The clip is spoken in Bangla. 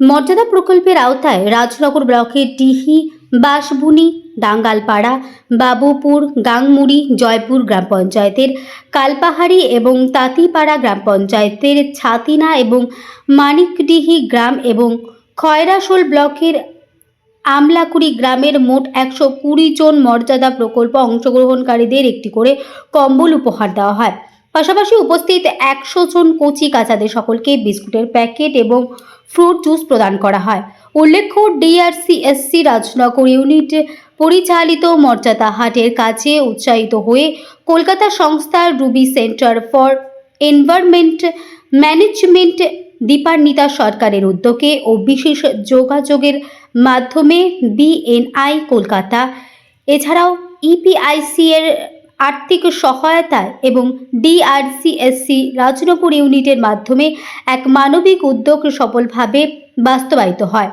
মর্যাদা প্রকল্পের আওতায় রাজনগর ব্লকের ডিহি বাঁশবুনি ডাঙ্গালপাড়া বাবুপুর, গাংমুড়ি, জয়পুর গ্রাম পঞ্চায়েতের কালপাহাড়ি এবং তাঁতিপাড়া গ্রাম পঞ্চায়েতের ছাতিনা এবং মানিকডিহি গ্রাম এবং খয়রাশোল ব্লকের আমলাকুড়ি গ্রামের মোট একশো কুড়ি জন মর্যাদা প্রকল্প অংশগ্রহণকারীদের একটি করে কম্বল উপহার দেওয়া হয়। পাশাপাশি উপস্থিত একশো জন কচি কাচাদের সকলকে বিস্কুটের প্যাকেট এবং ফ্রুট জুস প্রদান করা হয়। উল্লেখ্য ডিআরসিএসসি রাজনগর ইউনিট পরিচালিত মর্যাদা হাটের কাছে উৎসাহিত হয়ে কলকাতা সংস্থার Ruby centre for environment management Dipanwita সরকারের উদ্যোগে ও বিশেষ যোগাযোগের মাধ্যমে বিএনআই কলকাতা, এছাড়াও ইপিআইসি এর আর্থিক সহায়তায় এবং ডিআরসিএসসি রাজনগর ইউনিটের মাধ্যমে এক মানবিক উদ্যোগ সফলভাবে বাস্তবায়িত হয়।